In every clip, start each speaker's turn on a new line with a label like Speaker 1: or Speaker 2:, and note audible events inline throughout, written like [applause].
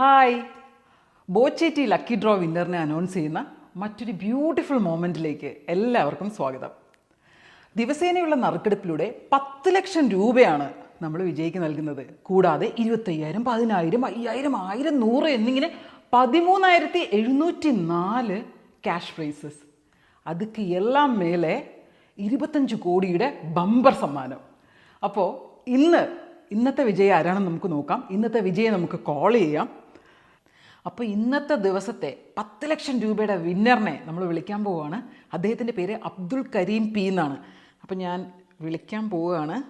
Speaker 1: Hi. Boche tea lucky draw വിന്നറിനെ announce ചെയ്യുന്ന മറ്റൊരു ബ്യൂട്ടിഫുൾ മൊമെന്റിലേക്ക് എല്ലാവർക്കും സ്വാഗതം. ദിവസേനയുള്ള നറുക്കെടുപ്പിലൂടെ പത്ത് ലക്ഷം രൂപയാണ് നമ്മൾ വിജയിക്ക് നൽകുന്നത്. കൂടാതെ ഇരുപത്തയ്യായിരം പതിനായിരം അയ്യായിരം ആയിരം നൂറ് എന്നിങ്ങനെ പതിമൂന്നായിരത്തി എഴുന്നൂറ്റി നാല് ക്യാഷ് പ്രൈസസ് അതുക്ക് എല്ലാം മേലെ ഇരുപത്തഞ്ച് കോടിയുടെ ബമ്പർ സമ്മാനം. അപ്പോൾ ഇന്ന് ഇന്നത്തെ വിജയം ആരാണെന്ന് നമുക്ക് നോക്കാം. ഇന്നത്തെ വിജയം നമുക്ക് കോൾ ചെയ്യാം. അപ്പോൾ ഇന്നത്തെ ദിവസത്തെ പത്ത് ലക്ഷം രൂപയുടെ വിന്നറിനെ നമ്മൾ വിളിക്കാൻ പോവുകയാണ്. അദ്ദേഹത്തിന്റെ പേര് അബ്ദുൾ കരീം പി എന്നാണ്. അപ്പോൾ ഞാൻ വിളിക്കാൻ പോവുകയാണ്.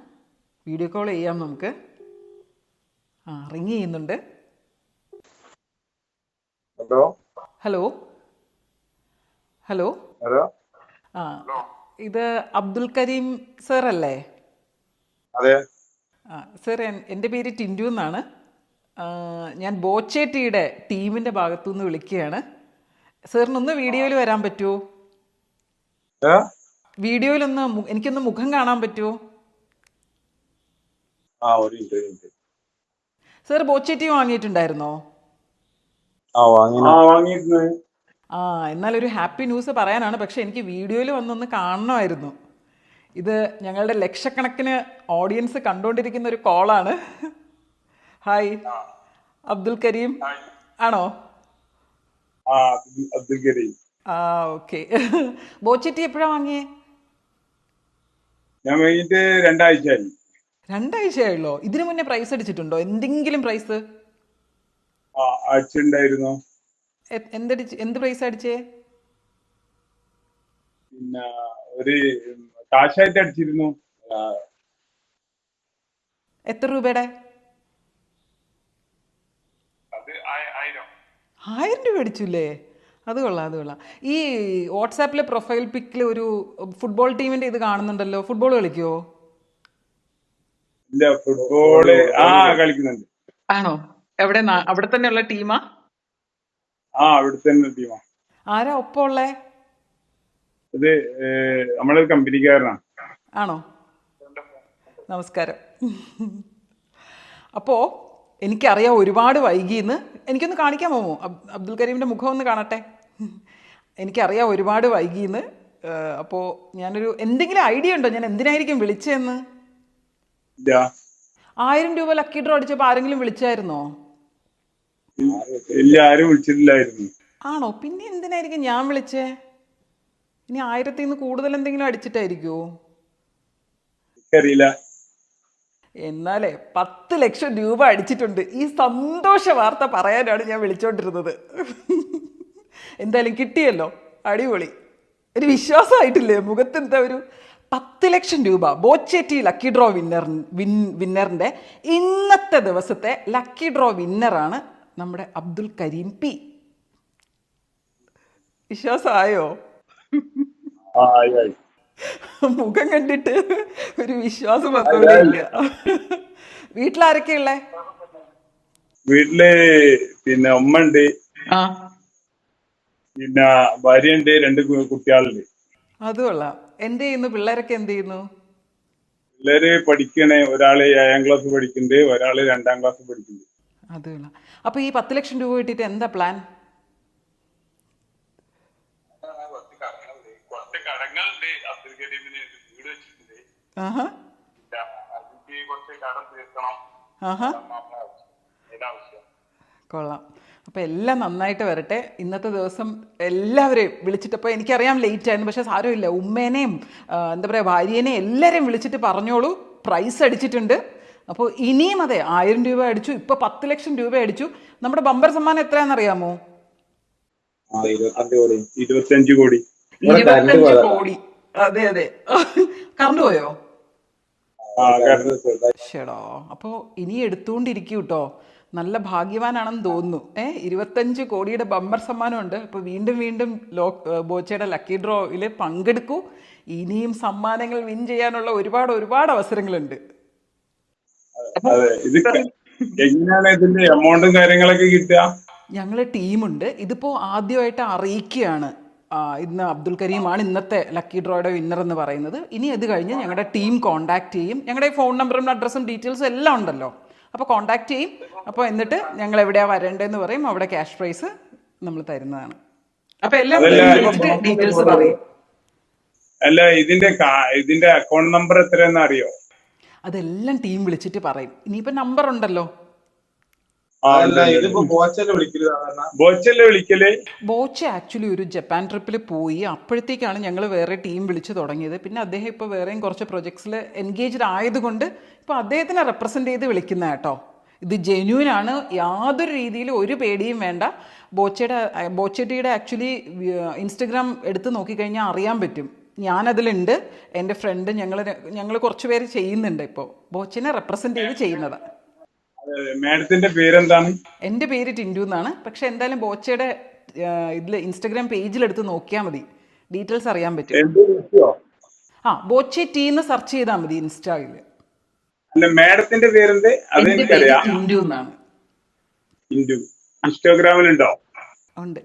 Speaker 1: വീഡിയോ കോൾ ചെയ്യാം നമുക്ക്. ആ റിങ് ചെയ്യുന്നുണ്ട്.
Speaker 2: ഹലോ?
Speaker 1: ഹലോ? ഹലോ?
Speaker 2: ഹലോ?
Speaker 1: ആ ഇത് അബ്ദുൽ കരീം സർ അല്ലേ
Speaker 2: അതെ.
Speaker 1: ആ സർ എന്റെ പേര് ടിൻഡു എന്നാണ്. ഞാൻ ബോച്ചേട്ടിയുടെ ടീമിന്റെ ഭാഗത്തുനിന്ന് വിളിക്കുകയാണ്. സാറിനൊന്ന് വീഡിയോയിൽ വരാൻ പറ്റുമോ? വീഡിയോയിലൊന്ന് എനിക്കൊന്ന് മുഖം കാണാൻ പറ്റുമോ സാർ ബോച്ചേട്ടി വാങ്ങിയിട്ടുണ്ടായിരുന്നോ?
Speaker 2: ആ വാങ്ങി ആ വാങ്ങിയിരുന്നു
Speaker 1: ആ എന്നാൽ ഒരു ഹാപ്പി ന്യൂസ് പറയാനാണ്. പക്ഷെ എനിക്ക് വീഡിയോയിൽ വന്നൊന്ന് കാണണമായിരുന്നു. ഇത് ഞങ്ങളുടെ ലക്ഷക്കണക്കിന് ഓഡിയൻസ് കണ്ടുകൊണ്ടിരിക്കുന്ന ഒരു കോളാണ്. ഹായ്. അബ്ദുൽ കരീം. ആണോ?
Speaker 2: അബ്ദുൽ- കരീം.
Speaker 1: ആ ഓക്കെ. [laughs] ബോച്ചേട്ടി എപ്പോഴാ വാങ്ങിയേ?
Speaker 2: ഞാൻ വാങ്ങിയിട്ട് രണ്ടാഴ്ചയായി.
Speaker 1: രണ്ടാഴ്ചയായുള്ളോ ഇതിനു മുന്നേ പ്രൈസ് അടിച്ചിട്ടുണ്ടോ? എന്തെങ്കിലും പ്രൈസ്
Speaker 2: ഉണ്ടായിരുന്നു
Speaker 1: എന്തടിച്ച് എന്ത് പ്രൈസ് അടിച്ചേ?
Speaker 2: പിന്നെ ഒരു കാശായിട്ട് അടിച്ചിരുന്നു.
Speaker 1: എത്ര രൂപയുടെ
Speaker 2: അത് ആയ- ആയിരം
Speaker 1: ആയിരം രൂപ അടിച്ചില്ലേ? അത് കൊള്ളാം അത് കൊള്ളാം. ഈ വാട്സാപ്പിലെ പ്രൊഫൈൽ പിക്കിൽ ഒരു ഫുട്ബോൾ ടീമിന്റെ ഇത് കാണുന്നുണ്ടല്ലോ. ഫുട്ബോൾ കളിക്കുവോ?
Speaker 2: ഇല്ല ഫുട്ബോൾ. ആ കളിക്കുന്നുണ്ട്.
Speaker 1: ആണോ? എവിടെ അവിടെ തന്നെയുള്ള ടീമാ?
Speaker 2: ആ അവിടെ തന്നെ ടീമാ.
Speaker 1: ആരാ ഒപ്പമുള്ളേ
Speaker 2: ഇത് ഏ, നമ്മളൊരു കമ്പനിക്കാരനാണ്.
Speaker 1: ആണോ? നമസ്കാരം. അപ്പോൾ എനിക്കറിയാം ഒരുപാട് വൈകിയെന്ന് എനിക്കൊന്ന് കാണിക്കാൻ പോകുമോ അബ് അബ്ദുൽ കരീമിന്റെ മുഖം ഒന്ന് കാണട്ടെ. എനിക്കറിയാം ഒരുപാട് വൈകിയെന്ന് അപ്പോൾ ഞാനൊരു എന്തെങ്കിലും ഐഡിയ ഉണ്ടോ? ഞാൻ എന്തിനായിരിക്കും വിളിച്ചതെന്ന്? ആയിരം രൂപ ലക്കി ഡ്രോ അടിച്ചപ്പോൾ ആരെങ്കിലും വിളിച്ചായിരുന്നോ?
Speaker 2: ഇല്ല ആരും വിളിച്ചിട്ടില്ലായിരുന്നു.
Speaker 1: ആണോ? പിന്നെ എന്തിനായിരിക്കും ഞാൻ വിളിച്ചേ? ഇനി ആയിരത്തിൽ നിന്ന് കൂടുതൽ എന്തെങ്കിലും അടിച്ചിട്ടായിരിക്കോ
Speaker 2: എനിക്കറിയില്ല.
Speaker 1: എന്നാലേ പത്ത് ലക്ഷം രൂപ അടിച്ചിട്ടുണ്ട്. ഈ സന്തോഷ വാർത്ത പറയാനാണ് ഞാൻ വിളിച്ചോണ്ടിരുന്നത്. എന്തായാലും കിട്ടിയല്ലോ. അടിപൊളി. ഒരു വിശ്വാസമായിട്ടില്ലേ? മുഖത്ത് എന്താ ഒരു പത്ത് ലക്ഷം രൂപ. Boche tea lucky draw winner win വിന്നറിന്റെ ഇന്നത്തെ ദിവസത്തെ ലക്കി ഡ്രോ വിന്നറാണ് നമ്മുടെ അബ്ദുൽ കരീം പി. വിശ്വാസമായോ?
Speaker 2: ആയി ആയി.
Speaker 1: മുഖം കണ്ടിട്ട് ഒരു വിശ്വാസം വന്നില്ല വീട്ടിലാരൊക്കെയുള്ളേ
Speaker 2: വീട്ടിൽ പിന്നെ ഉമ്മ ഉണ്ട്
Speaker 1: ആ.
Speaker 2: പിന്നെ ഭാര്യ ഉണ്ട് രണ്ട് കുട്ടികളുണ്ട്.
Speaker 1: അത് കൊള്ളാം. എന്ത് ചെയ്യുന്നു? പിള്ളേരൊക്കെ എന്ത് ചെയ്യുന്നു?
Speaker 2: പിള്ളേര് പഠിക്കണേ. ഒരാൾ ഏഴാം ക്ലാസ് പഠിക്കുന്നുണ്ട് ഒരാൾ രണ്ടാം ക്ലാസ് പഠിക്കുന്നുണ്ട്
Speaker 1: അത് കൊള്ളാം. അപ്പൊ ഈ പത്ത് ലക്ഷം രൂപ കിട്ടിയിട്ട് എന്താ പ്ലാൻ
Speaker 2: കുറച്ച് കടങ്ങളുണ്ട് അബ്ദുൽ കരീമിന് വീട് വെച്ചിട്ടുണ്ട്.
Speaker 1: ആഹാ.
Speaker 2: അതിക്ക് കുറച്ച് കടം തീർക്കണം.
Speaker 1: ആഹാ.
Speaker 2: അതിനാവശ്യം
Speaker 1: കൊള്ളാം. അപ്പോൾ എല്ലാം നന്നായിട്ട് വരട്ടെ. ഇന്നത്തെ ദിവസം എല്ലാവരെയും വിളിച്ചിട്ടപ്പോൾ എനിക്കറിയാം ലേറ്റ് ആയിരുന്നു പക്ഷേ സാരമില്ല. ഉമ്മേനെയും എന്താ പറയുക ഭാര്യേനെയും എല്ലാവരെയും വിളിച്ചിട്ട് പറഞ്ഞോളൂ. പ്രൈസ് അടിച്ചിട്ടുണ്ട്. അപ്പോൾ ഇനിയും അതെ ആയിരം രൂപ അടിച്ചു. ഇപ്പോൾ പത്ത് ലക്ഷം രൂപ അടിച്ചു. നമ്മുടെ ബമ്പർ സമ്മാനം എത്രയാണെന്നറിയാമോ?
Speaker 2: അറിയാമോ ഇരുപത്തഞ്ച് കോടി.
Speaker 1: ഇരുപത്തഞ്ച് കോടി. അതെ അതെ. കറണ്ട് പോയോ? ഷെടോ അപ്പോൾ ഇനി എടുത്തുകൊണ്ടിരിക്കും കേട്ടോ നല്ല ഭാഗ്യവാനാണെന്ന് തോന്നുന്നു. ഏഹ് ഇരുപത്തഞ്ച് കോടിയുടെ ബമ്പർ സമ്മാനം ഉണ്ട് അപ്പോൾ വീണ്ടും വീണ്ടും ലോ ബോച്ചയുടെ ലക്കി ഡ്രോയിൽ പങ്കെടുക്കൂ. ഇനിയും സമ്മാനങ്ങൾ വിൻ ചെയ്യാനുള്ള ഒരുപാട് ഒരുപാട് അവസരങ്ങളുണ്ട്.
Speaker 2: എങ്ങനെയാണ് ഇതിന്റെ എമൗണ്ടും കാര്യങ്ങളൊക്കെ കിട്ടുക?
Speaker 1: ഞങ്ങൾ ടീമുണ്ട്. ഇതിപ്പോ ആദ്യമായിട്ട് അറിയിക്കുകയാണ്. ഇന്ന് അബ്ദുൽ കരീമാണ് ഇന്നത്തെ ലക്കി ഡ്രോയുടെ വിന്നർ എന്ന് പറയുന്നത്. ഇനി അത് കഴിഞ്ഞ് ഞങ്ങളുടെ ടീം കോൺടാക്ട് ചെയ്യും. ഞങ്ങളുടെ ഫോൺ നമ്പറും അഡ്രസ്സും ഡീറ്റെയിൽസും എല്ലാം ഉണ്ടല്ലോ. അപ്പോൾ കോൺടാക്ട് ചെയ്യും. അപ്പോൾ എന്നിട്ട് ഞങ്ങൾ എവിടെയാണ് വരേണ്ടതെന്ന് പറയും. അവിടെ ക്യാഷ് പ്രൈസ് നമ്മൾ തരുന്നതാണ്. അപ്പോൾ എല്ലാം ഡീറ്റെയിൽസ് പറയും.
Speaker 2: അല്ല ഇതിന്റെ ഇതിന്റെ അക്കൗണ്ട് നമ്പർ എത്രയെന്ന് അറിയോ?
Speaker 1: അതെല്ലാം ടീം വിളിച്ചിട്ട് പറയും. ഇനിയിപ്പോ നമ്പർ ഉണ്ടല്ലോ.
Speaker 3: ബോച്ചല്ലേ
Speaker 2: വിളിക്കൽ
Speaker 1: ബോച്ച ആക്ച്വലി ഒരു ജപ്പാൻ ട്രിപ്പിൽ പോയി. അപ്പോഴത്തേക്കാണ് ഞങ്ങൾ വേറെ ടീം വിളിച്ചു തുടങ്ങിയത്. പിന്നെ അദ്ദേഹം ഇപ്പൊ വേറെയും കുറച്ച് പ്രൊജക്ട്സിൽ എൻഗേജ്ഡ് ആയതുകൊണ്ട് ഇപ്പൊ അദ്ദേഹത്തിനെ റെപ്രസെന്റ് ചെയ്ത് വിളിക്കുന്ന കേട്ടോ. ഇത് ജെന്യൂൻ ആണ്. യാതൊരു രീതിയിലും ഒരു പേടിയും വേണ്ട. ബോച്ചയുടെ ബോച്ചേട്ടിയുടെ ആക്ച്വലി ഇൻസ്റ്റഗ്രാം എടുത്ത് നോക്കിക്കഴിഞ്ഞാൽ അറിയാൻ പറ്റും. ഞാനതിലുണ്ട്. എന്റെ ഫ്രണ്ട് ഞങ്ങൾ ഞങ്ങൾ കുറച്ച് പേര് ചെയ്യുന്നുണ്ട് ഇപ്പോൾ ബോച്ചിനെ റെപ്രസെന്റ് ചെയ്ത് ചെയ്യുന്നത്.
Speaker 2: മാഡത്തിന്റെ പേരെന്താണ്?
Speaker 1: എന്റെ പേര് ടിൻഡു എന്നാണ്. പക്ഷെ എന്തായാലും ബോച്ചയുടെ ഇതിൽ ഇൻസ്റ്റഗ്രാം പേജിലെടുത്ത് നോക്കിയാൽ മതി. ഡീറ്റെയിൽസ് അറിയാൻ പറ്റും. ആ ബോച്ചെ ടീ എന്ന് സെർച്ച് ചെയ്താൽ മതി ഇൻസ്റ്റാഗിൽ
Speaker 2: അല്ല മാഡത്തിന്റെ പേരെന്ത്? അത് എനിക്കറിയാം
Speaker 1: ടിൻഡു എന്നാണ്.
Speaker 2: ഇൻസ്റ്റാഗ്രാമിലുണ്ടോ?
Speaker 1: ഉണ്ട്.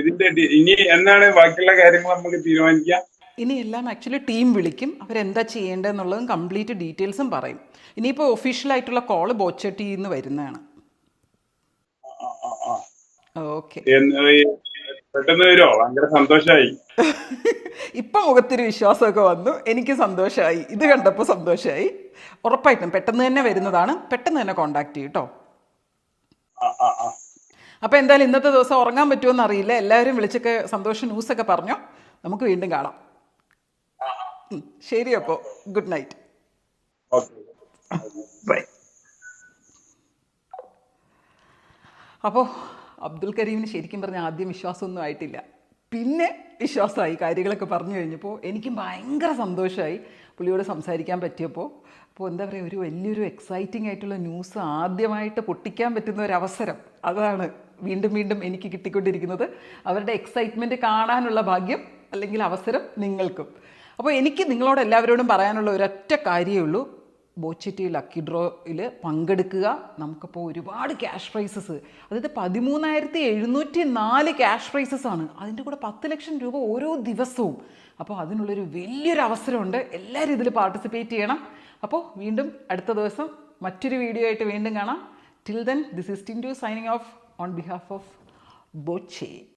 Speaker 2: ഇതിന്റെ ഇനി എന്നാണ് ബാക്കിയുള്ള കാര്യങ്ങൾ നമുക്ക് തീരുമാനിക്കാം?
Speaker 1: ഇനി എല്ലാം ആക്ച്വലി ടീം വിളിക്കും. അവരെന്താ ചെയ്യേണ്ടതെന്നുള്ളതും കംപ്ലീറ്റ് ഡീറ്റെയിൽസും പറയും. ഇനിയിപ്പോൾ ഒഫീഷ്യലായിട്ടുള്ള കോൾ ബോച്ചട്ടി എന്ന് വരുന്നതാണ്
Speaker 2: ഇപ്പൊ.
Speaker 1: ഓക്കെ മുഖത്തൊരു വിശ്വാസമൊക്കെ വന്നു. എനിക്ക് സന്തോഷമായി ഇത് കണ്ടപ്പോൾ സന്തോഷമായി ഉറപ്പായിട്ടും പെട്ടെന്ന് തന്നെ വരുന്നതാണ്. പെട്ടെന്ന് തന്നെ കോണ്ടാക്ട് ചെയ്യും കേട്ടോ
Speaker 2: ആ ആ ആ.
Speaker 1: അപ്പോൾ എന്തായാലും ഇന്നത്തെ ദിവസം ഉറങ്ങാൻ പറ്റുമോ അറിയില്ല. എല്ലാവരും വിളിച്ചൊക്കെ സന്തോഷ ന്യൂസൊക്കെ പറഞ്ഞോ. നമുക്ക് വീണ്ടും കാണാം. ശരി അപ്പോൾ ഗുഡ് നൈറ്റ്
Speaker 2: അപ്പോ
Speaker 1: ബൈ അപ്പോൾ അബ്ദുൽ കരീമിന് ശരിക്കും പറഞ്ഞ ആദ്യം വിശ്വാസമൊന്നും ആയിട്ടില്ല. പിന്നെ വിശ്വാസമായി കാര്യങ്ങളൊക്കെ പറഞ്ഞു കഴിഞ്ഞപ്പോൾ എനിക്കും ഭയങ്കര സന്തോഷമായി പുള്ളിയോട് സംസാരിക്കാൻ പറ്റിയപ്പോൾ അപ്പോൾ എന്താ പറയുക ഒരു വലിയൊരു എക്സൈറ്റിംഗ് ആയിട്ടുള്ള ന്യൂസ് ആദ്യമായിട്ട് പൊട്ടിക്കാൻ പറ്റുന്ന ഒരു അവസരം അതാണ് വീണ്ടും വീണ്ടും എനിക്ക് കിട്ടിക്കൊണ്ടിരിക്കുന്നത്. അവരുടെ എക്സൈറ്റ്മെന്റ് കാണാനുള്ള ഭാഗ്യം അല്ലെങ്കിൽ അവസരം നിങ്ങൾക്കും. അപ്പോൾ എനിക്ക് നിങ്ങളോട് എല്ലാവരോടും പറയാനുള്ള ഒരൊറ്റ കാര്യമേ ഉള്ളൂ. ബോച്ചിറ്റി ലക്കി ഡ്രോയിൽ പങ്കെടുക്കുക. നമുക്കിപ്പോൾ ഒരുപാട് ക്യാഷ് പ്രൈസസ്. അതായത് പതിമൂന്നായിരത്തി എഴുന്നൂറ്റി നാല് ക്യാഷ് പ്രൈസസ് ആണ്. അതിന്റെ കൂടെ പത്ത് ലക്ഷം രൂപ ഓരോ ദിവസവും. അപ്പോൾ അതിനുള്ളൊരു വലിയൊരു അവസരമുണ്ട്. എല്ലാവരും ഇതിൽ പാർട്ടിസിപ്പേറ്റ് ചെയ്യണം. അപ്പോൾ വീണ്ടും അടുത്ത ദിവസം മറ്റൊരു വീഡിയോ ആയിട്ട് വീണ്ടും കാണാം. Till then this is Tintu signing off on behalf of Boche